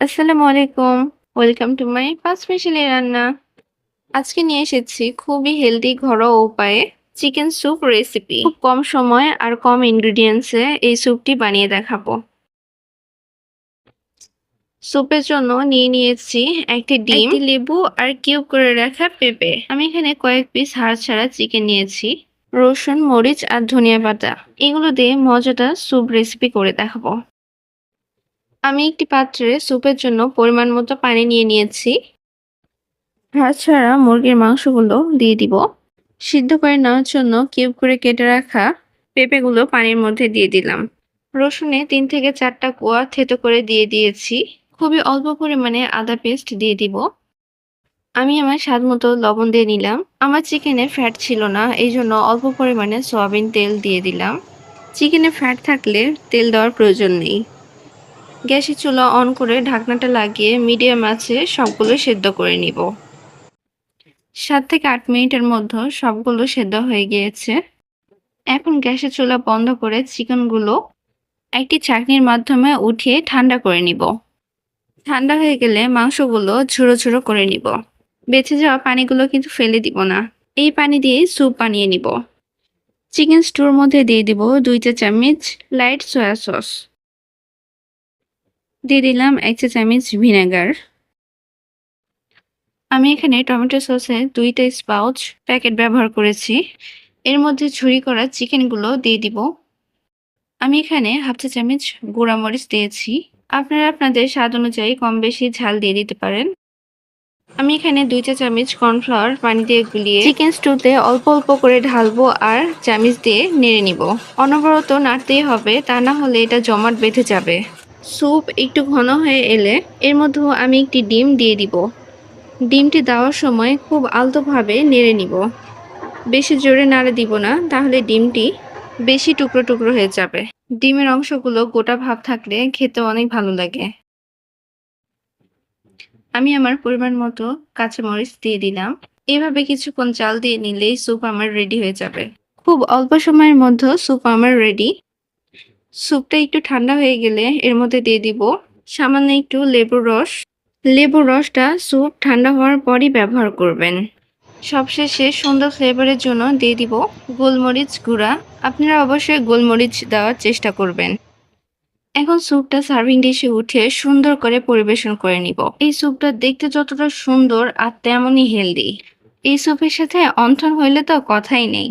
আসসালামু আলাইকুম। Welcome to মাই পাঁচমিশালি রান্না। আজকে নিয়ে এসেছি খুবই হেলদি ঘরোয়া উপায়ে চিকেন স্যুপ রেসিপি। খুব কম সময় আর কম ইনগ্রিডিয়েন্টস এই স্যুপটি বানিয়ে দেখাবো। স্যুপের জন্য নিয়ে নিয়েছি একটি ডিম, লেবু আর কিউব করে রাখা পেঁপে। আমি এখানে কয়েক পিস হাড় ছাড়া চিকেন নিয়েছি। রসুন, মরিচ আর ধনিয়া পাতা। এগুলো দিয়ে মজাদার স্যুপ রেসিপি করে দেখাবো। আমি একটি পাত্রে স্যুপের জন্য পরিমাণ মতো পানি নিয়ে নিয়েছি। হাড় ছাড়া মুরগির মাংসগুলো দিয়ে দিব। সিদ্ধ করে নেওয়ার জন্য কিউব করে কেটে রাখা পেঁপেগুলো পানির মধ্যে দিয়ে দিলাম। রসুনে তিন থেকে চারটা কোয়া থেতো করে দিয়ে দিয়েছি। খুবই অল্প পরিমাণে আদা পেস্ট দিয়ে দিব। আমি আমার স্বাদ মতো লবণ দিয়ে নিলাম। আমার চিকেনে ফ্যাট ছিল না, এই জন্য অল্প পরিমাণে সয়াবিন তেল দিয়ে দিলাম। চিকেনে ফ্যাট থাকলে তেল দেওয়ার প্রয়োজন নেই। গ্যাসের চুলা অন করে ঢাকনাটা লাগিয়ে মিডিয়াম আছে সবগুলো সেদ্ধ করে নিব। সাত থেকে আট মিনিটের মধ্যে সবগুলো সেদ্ধ হয়ে গিয়েছে। এখন গ্যাসের চুলা বন্ধ করে চিকেনগুলো একটি চাকনির মাধ্যমে উঠিয়ে ঠান্ডা করে নিব। ঠান্ডা হয়ে গেলে মাংসগুলো ঝুড়ো ঝুড়ো করে নিব। বেঁচে যাওয়া পানিগুলো কিন্তু ফেলে দিব না। এই পানি দিয়ে স্যুপ বানিয়ে নিব। চিকেন স্টুর মধ্যে দিয়ে দিব দুইটা চামচ লাইট সয়া সস। দিয়ে দিলাম এক চা চামচ ভিনেগার। আমি এখানে টমেটো সসে দুইটা স্পাউচ প্যাকেট ব্যবহার করেছি। এর মধ্যে ঝুরি করা চিকেনগুলো দিয়ে দিব। আমি এখানে হাফ চা চামচ মরিচ দিয়েছি। আপনারা আপনাদের স্বাদ অনুযায়ী কম বেশি ঝাল দিয়ে দিতে পারেন। আমি এখানে দুই চা চামচ কর্নফ্লাওয়ার পানি দিয়ে গুলিয়ে চিকেন স্টুতে অল্প অল্প করে ঢালবো আর চামচ দিয়ে নেড়ে নিব। অনবরত নাড়তেই হবে, তা না হলে এটা জমাট বেঁধে যাবে। স্যুপ একটু ঘন হয়ে এলে এর মধ্যেও আমি একটি ডিম দিয়ে দিব। ডিমটি দেওয়ার সময় খুব আলতোভাবে নেড়ে নিব। বেশি জোরে নাড়ে দিব না, তাহলে ডিমটি বেশি টুকরো টুকরো হয়ে যাবে। ডিমের অংশগুলো গোটা ভাব থাকলে খেতে অনেক ভালো লাগে। আমি আমার পরিমাণ মতো কাঁচামরিচ দিয়ে দিলাম। এভাবে কিছুক্ষণ চাল দিয়ে নিলেই স্যুপ আমার রেডি হয়ে যাবে। খুব অল্প সময়ের মধ্যে স্যুপ আমার রেডি। স্যুপটা একটু ঠান্ডা হয়ে গেলে এর মধ্যে দিয়ে দিব সামান্য একটু লেবুর রস। লেবুর রসটা স্যুপ ঠান্ডা হওয়ার পরই ব্যবহার করবেন। সবশেষে সুন্দর ফ্লেভারের জন্য দিয়ে দিব গোলমরিচ গুঁড়া। আপনারা অবশ্যই গোলমরিচ দেওয়ার চেষ্টা করবেন। এখন স্যুপটা সার্ভিং ডিশে উঠে সুন্দর করে পরিবেশন করে নিব। এই স্যুপটা দেখতে যতটা সুন্দর আর তেমনই হেলদি। এই স্যুপের সাথে অন্থন হইলে তো কথাই নেই।